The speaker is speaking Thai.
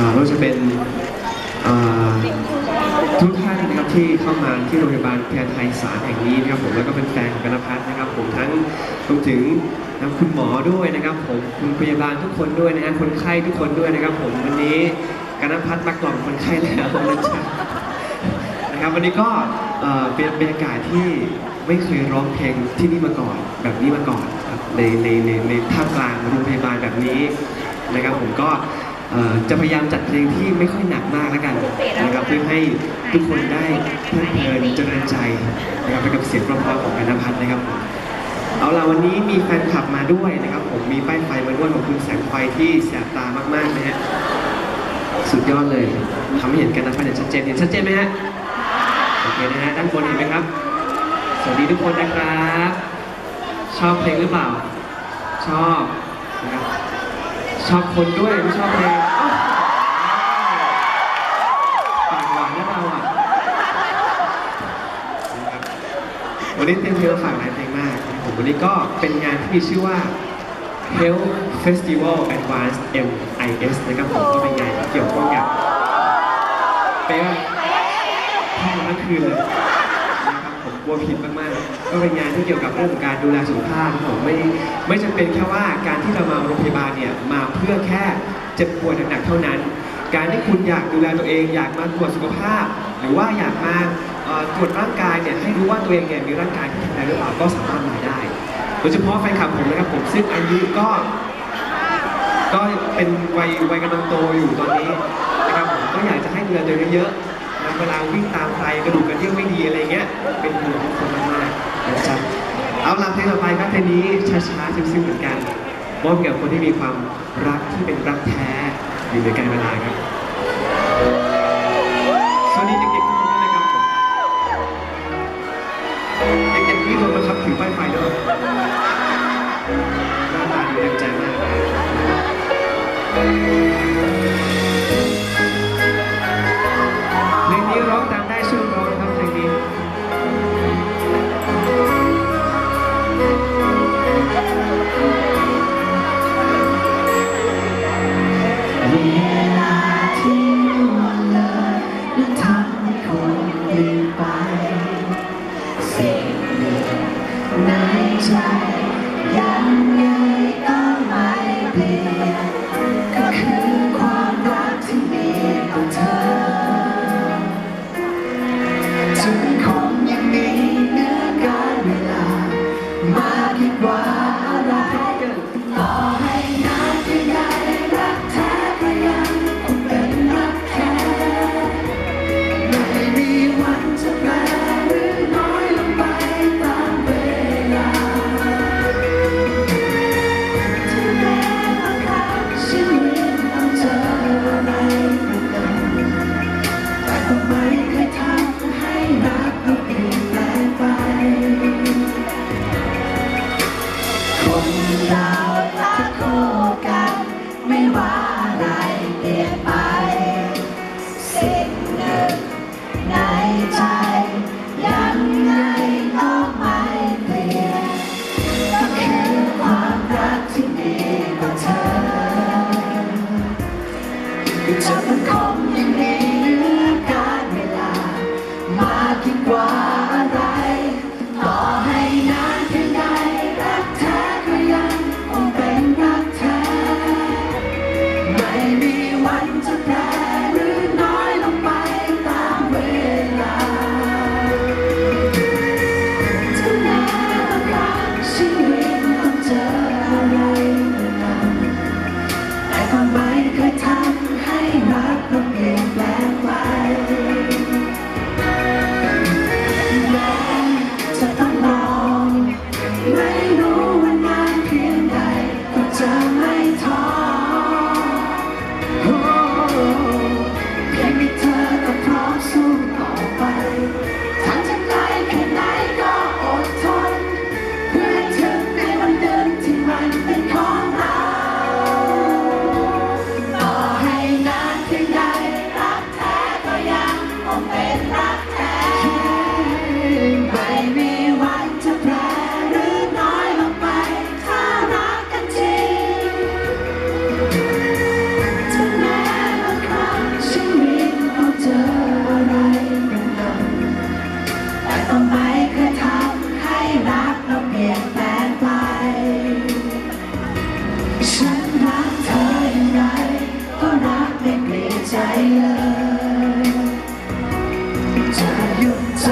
อ่าไม่ว่าจะเป็นทุกท่านนะครับที่เข้ามาที่โรงพยาบาลแพทย์ไทยสารแห่งนี้นะครับผมแล้วก็เป็นแฟนของกนพัฒน์นะครับ ผมทั้งรวมถึงทั้งคุณหมอด้วยนะครับ ผมคุณพยาบาลทุกคนด้วยนะฮะคนไข้ทุกคนด้วยนะครับ ผมวันนี้กนพัฒน์มากล่อมคนไข้แล้วนะจ๊ะนะครับวันนี้ก็เป็นบรรยากาศที่ไม่เคยร้องเพลงที่นี่มาก่อน แบบนี้มาก่อนในในในในท่ามกลางโรงพยาบาลแบบนี้นะครับผมก็ จะพยายามจัดเพลงที่ไม่ค่อยหนักมากแล้วกันนะครับเพื่อให้ทุกคนได้เพลิดเพลินเจริญใจนะครับไปกับเสียงเพราะๆของกันนภัทรนะครับ เอาล่ะวันนี้มีแฟนคลับมาด้วยนะครับ ผมมีป้ายไฟมาด้วยของคุณแสงไฟที่แสบตามากๆนะฮะสุดยอดเลยทำให้เห็นกันนภัทรอย่างชัดเจนเห็นชัดเจนไหมฮะโอเคนะฮะด้านบนเห็นไหมครับ สวัสดีทุกคนนะครับ ชอบเพลงหรือเปล่า ชอบนะครับ ชอบคนด้วยไม่ชอบเพลงอ้าวปากหวานนะเราอะนะครับวันนี้เตรียมเพลงมาฝากหลายเพลงมากครับผมวันนี้ก็เป็นงานที่มีชื่อว่า Health Festival Advanced MIS นะครับผมก็เป็นงานที่เกี่ยวข้องกับเป็นว่าท่องทั้งคืนเลย ลัวผิดมากๆ ก็เป็นงานที่เกี่ยวกับเรื่องของการดูแลสุขภาพผมไม่ไม่จำเป็นแค่ว่าการที่เรามาโรงพยาบาลเนี่ยมาเพื่อแค่เจ็บป่วยหนักๆเท่านั้น การที่คุณอยากดูแลตัวเอง อยากมาตรวจสุขภาพ หรือว่าอยากมาตรวจร่างกายเนี่ยให้รู้ว่าตัวเองเนี่ยมีร่างกายที่แข็งแรงหรือเปล่าก็สามารถมาได้โดยเฉพาะแฟนคลับผมนะครับผมซึ่งอายุก็ ก็เป็นวัยวัยกำลังโตอยู่ตอนนี้นะครับผมก็อยากจะให้ดูแลตัวเองเยอะ นะเวลาวิ่งตามใครกระดูกกระเดี่ยวไม่ดีอะไรเงี้ย เป็นห่วงทุกคนมากๆนะจ๊ะเอาล่ะเพลงต่อไปครับเพลงนี้ช้าๆซึ้งๆเหมือนกันมอบกับคนที่มีความรักที่เป็นรักแท้อยู่ในการเวลาครับ เก็ ฉันรักเธออย่างไร ก็รักไม่เปลี่ยนใจเลยเธอยุ่ใจ